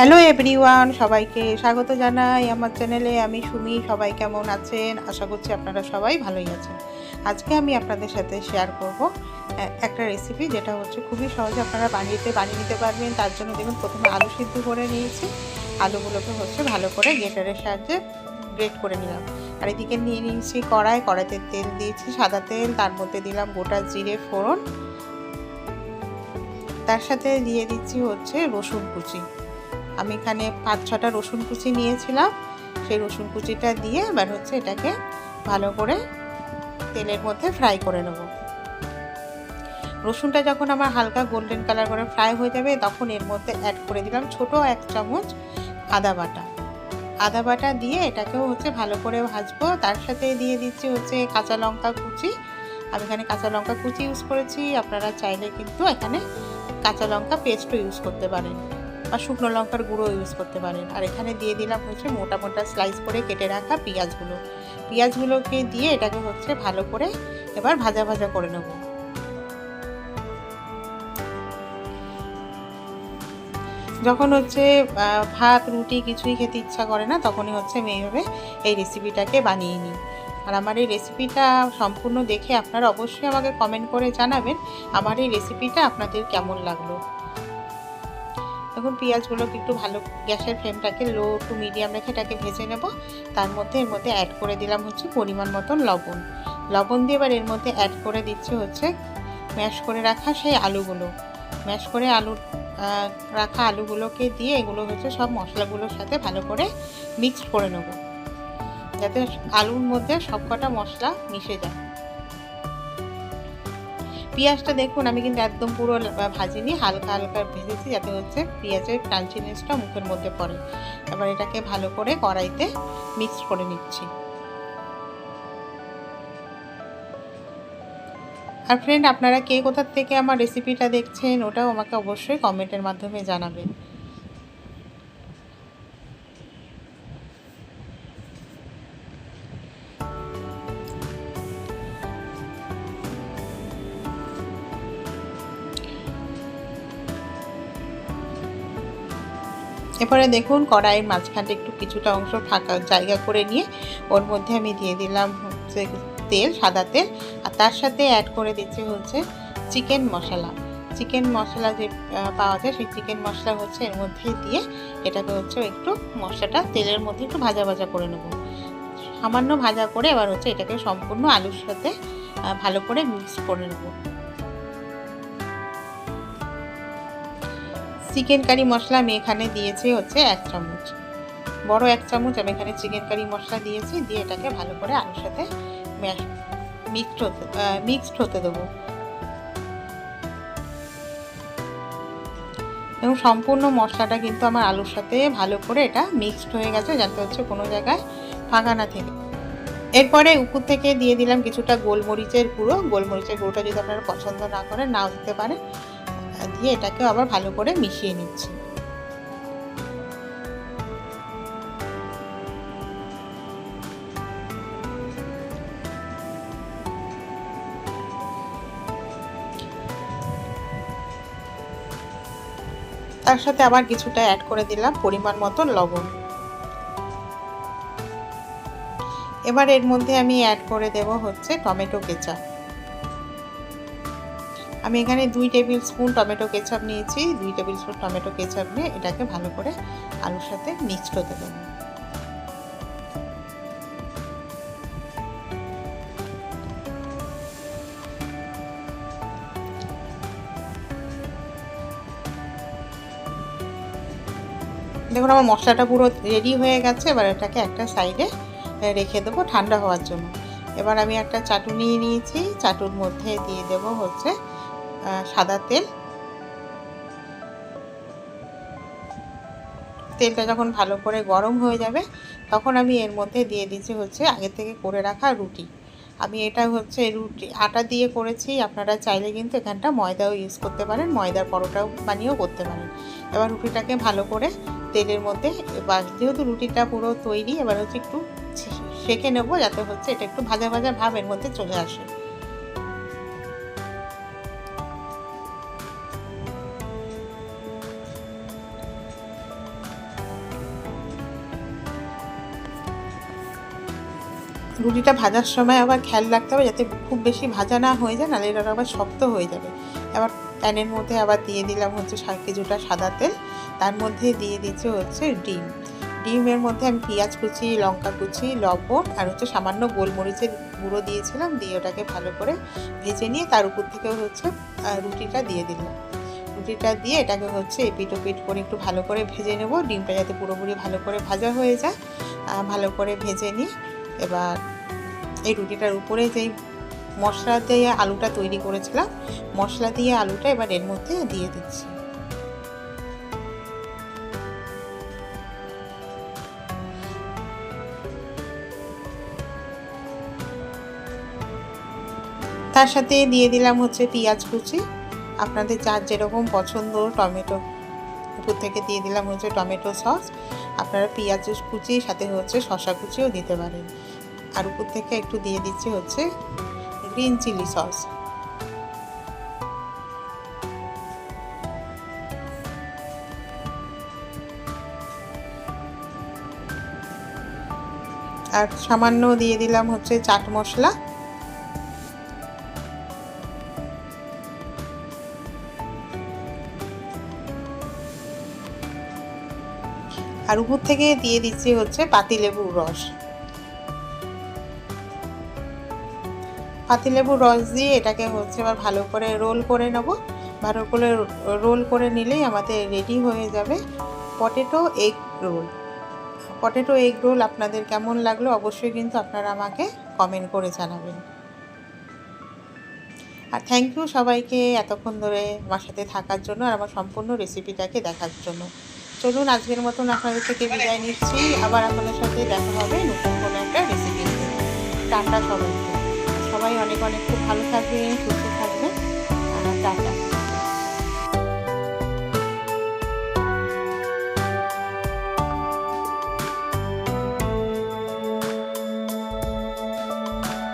Hello everyone সবাইকে স্বাগত জানাই আমার চ্যানেলে। আমি সুমি। সবাই কেমন আছেন? আশা করছি আপনারা সবাই ভালোই আছেন। আজকে আমি আপনাদের সাথে শেয়ার করব একটা রেসিপি যেটা হচ্ছে খুবই সহজে। আপনারা বানিয়েতে বানিয়ে নিতে পারবেন। তার জন্য দেখুন, প্রথমে আলু সিদ্ধ করে নিয়েছি। আলুগুলোকে হচ্ছে ভালো করে গ্রেটারের সাহায্যে গ্রেট করে নিলাম। আর এদিকে নিয়ে নিয়েছি কড়াই। কড়াইতে তেল দিয়েছি, সাদা তেল, তার মধ্যে দিলাম গোটা জিরে, ফোড়ন। তার সাথে দিয়ে দিচ্ছি হচ্ছে রসুন কুচি। আমি এখানে পাঁচ ছটা রসুন কুচি নিয়েছিলাম। সেই রসুন কুচিটা দিয়ে এবার হচ্ছে এটাকে ভালো করে তেলের মধ্যে ফ্রাই করে নেব। রসুনটা যখন আমার হালকা গোল্ডেন কালার করে ফ্রাই হয়ে যাবে, তখন এর মধ্যে অ্যাড করে দিলাম ছোট এক চামচ আদা বাটা। আদা বাটা দিয়ে এটাকেও হচ্ছে ভালো করে ভাজবো। তার সাথে দিয়ে দিচ্ছি হচ্ছে কাঁচা লঙ্কা কুচি। আমি এখানে কাঁচা লঙ্কা কুচি ইউজ করেছি। আপনারা চাইলে কিন্তু এখানে কাঁচা লঙ্কা পেস্টও ইউজ করতে পারেন। বা শুকনো লঙ্কার গুঁড়ো ইউজ করতে পারেন। আর এখানে দিয়ে দিলাম হচ্ছে মোটা মোটা স্লাইস করে কেটে রাখা পেঁয়াজগুলো। পেঁয়াজগুলোকে দিয়ে এটাকে হচ্ছে ভালো করে এবার ভাজা ভাজা করে নেব। যখন হচ্ছে ভাত, রুটি কিছুই খেতে ইচ্ছা করে না, তখনই হচ্ছে আমি এইভাবে এই রেসিপিটাকে বানিয়ে নিই। আর আমার এই রেসিপিটা সম্পূর্ণ দেখে আপনারা অবশ্যই আমাকে কমেন্ট করে জানাবেন, আমার এই রেসিপিটা আপনাদের কেমন লাগল। এখন পেঁয়াজগুলোকে একটু ভালো গ্যাসের ফ্লেমটাকে লো টু মিডিয়াম রেখে এটাকে ভেজে নেব। তার মধ্যে এর মধ্যে অ্যাড করে দিলাম হচ্ছে পরিমাণ মতন লবণ। লবণ দিয়ে এবার এর মধ্যে অ্যাড করে দিচ্ছি হচ্ছে ম্যাশ করে রাখা সেই আলুগুলো। ম্যাশ করে আলু রাখা আলুগুলোকে দিয়ে এগুলো হচ্ছে সব মশলাগুলোর সাথে ভালো করে মিক্সড করে নেব। যাতে আলুর মধ্যে সবকটা মশলা মিশে যায়। পেঁয়াজটা দেখুন, আমি কিন্তু একদম পুরো ভাজিনি, হালকা হালকা ভেজেছি যাতে হচ্ছে পেঁয়াজের ক্রাঞ্চিনেসটা মুখের মধ্যে পড়ে। এবার এটাকে ভালো করে কড়াইতে মিক্সড করে নিচ্ছি। আর ফ্রেন্ড আপনারা কে কোথার থেকে আমার রেসিপিটা দেখছেন, ওটাও আমাকে অবশ্যই কমেন্টের মাধ্যমে জানাবেন। এরপরে দেখুন কড়াইয়ের মাঝখানটা একটু কিছুটা অংশ ফাঁকা জায়গা করে নিয়ে ওর মধ্যে আমি দিয়ে দিলাম হচ্ছে তেল, সাদা তেল। আর তার সাথে অ্যাড করে দিচ্ছি হচ্ছে চিকেন মশলা। চিকেন মশলা যে পাওয়া যায় সেই চিকেন মশলা হচ্ছে এর মধ্যে দিয়ে এটাকে হচ্ছে একটু মশলাটা তেলের মধ্যে একটু ভাজা ভাজা করে নেব। সামান্য ভাজা করে এবার হচ্ছে এটাকে সম্পূর্ণ আলুর সাথে ভালো করে মিক্স করে নেব। চিকেন কারি মশলা আমি এখানে দিয়েছি হচ্ছে এক চামচ। বড় এক চামচ আমি এখানে চিকেন কারি মশলা দিয়েছি, দিয়ে এটাকে ভালো করে আলুর সাথে মিক্সড হতে মিক্সড হতে দেবো। এবং সম্পূর্ণ মশলাটা কিন্তু আমার আলুর সাথে ভালো করে এটা মিক্সড হয়ে গেছে, যাতে হচ্ছে কোনো জায়গায় ফাঁকা না থেকে। এরপরে উপর থেকে দিয়ে দিলাম কিছুটা গোলমরিচের গুঁড়ো। গোলমরিচের গুঁড়োটা যদি আপনারা পছন্দ না করেন, নাও দিতে পারেন। দিয়ে এটাকে আবার ভালো করে মিশিয়ে নিচ্ছি। তার সাথে আবার কিছুটা অ্যাড করে দিলাম পরিমাণ মতো লবণ। এবার এর মধ্যে আমি অ্যাড করে দেব হচ্ছে টমেটো কেচাপ। আমি এখানে দুই টেবিল স্পুন টমেটো কেচাপ নিয়েছি। দুই টেবিল স্পুন টমেটো কেচাপ নিয়ে এটাকে ভালো করে আলুর সাথে মিক্সড হতে দেবো। দেখুন, আমার মশলাটা পুরো রেডি হয়ে গেছে। এবার এটাকে একটা সাইডে রেখে দেবো ঠান্ডা হওয়ার জন্য। এবার আমি একটা চাটু নিয়ে নিয়েছি। চাটুর মধ্যে দিয়ে দেব হচ্ছে সাদা তেল। তেলটা যখন ভালো করে গরম হয়ে যাবে, তখন আমি এর মধ্যে দিয়ে দিচ্ছি হচ্ছে আগে থেকে করে রাখা রুটি। আমি এটা হচ্ছে রুটি, আটা দিয়ে করেছি, আপনারা চাইলে কিন্তু এখানটা ময়দাও ইউজ করতে পারেন, ময়দার পরোটাও বানিয়েও করতে পারেন। এবার রুটিটাকে ভালো করে তেলের মধ্যে যেহেতু রুটিটা পুরো তৈরি, এবার হচ্ছে একটু সেঁকে নেব যাতে হচ্ছে এটা একটু ভাজা ভাজা ভাব এর মধ্যে চলে আসে। রুটিটা ভাজার সময় আবার খেয়াল রাখতে হবে যাতে খুব বেশি ভাজা না হয়ে যায়, নাহলে এটা আবার শক্ত হয়ে যাবে। আবার প্যানের মধ্যে আবার দিয়ে দিলাম হচ্ছে কিছুটা সাদা তেল। তার মধ্যে দিয়ে দিচ্ছে হচ্ছে ডিম। ডিমের মধ্যে আমি পেঁয়াজ কুচি, লঙ্কা কুচি, লবণ আর হচ্ছে সামান্য গোলমরিচের গুঁড়ো দিয়েছিলাম, দিয়ে ওটাকে ভালো করে ভেজে নিয়ে তার উপর থেকে হচ্ছে রুটিটা দিয়ে দিলাম। রুটিটা দিয়ে এটাকে হচ্ছে এপিট ওপিট করে একটু ভালো করে ভেজে নেব। ডিমটা যাতে পুরোপুরি ভালো করে ভাজা হয়ে যায় ভালো করে ভেজে নিই এবার এই রুটিটার উপরে যেই মশলা দিয়ে আলুটা তৈরি করেছিলাম, মশলা দিয়ে আলুটা এবার এর মধ্যে দিয়ে দিচ্ছি। তার সাথে দিয়ে দিলাম হচ্ছে পেঁয়াজ কুচি। আপনাদের যার যেরকম পছন্দ, টমেটো উপর থেকে দিয়ে দিলাম হচ্ছে টমেটো সস। আপনারা পেঁয়াজ কুচি, সাথে হচ্ছে শশা কুচিও দিতে পারেন। আর উপর থেকে একটু দিয়ে দিচ্ছি হচ্ছে গ্রিন চিলি সস। আর সামান্য দিয়ে দিলাম হচ্ছে চাট মশলা। আর উপর থেকে দিয়ে দিচ্ছি হচ্ছে পাতিলেবুর রস। পাতিলেবুর রস দিয়ে এটাকে হচ্ছে এবার ভালো করে রোল করে নেব। ভালো করে রোল করে নিলেই আমাদের রেডি হয়ে যাবে potato egg roll. Potato egg roll আপনাদের কেমন লাগল অবশ্যই কিন্তু আপনারা আমাকে কমেন্ট করে জানাবেন। আর থ্যাংক ইউ সবাইকে এতক্ষণ ধরে আমার সাথে থাকার জন্য আর আমার সম্পূর্ণ রেসিপিটাকে দেখার জন্য। চলুন, আজকের মতন আপনাদের থেকে বিদায় নিচ্ছি। আবার আপনাদের সাথে দেখা হবে নতুন কোনো একটা রেসিপি টাটা সবাইকে। সবাই অনেক অনেক খুব ভালো থাকবেন, সুস্থ থাকবেন। টাটা।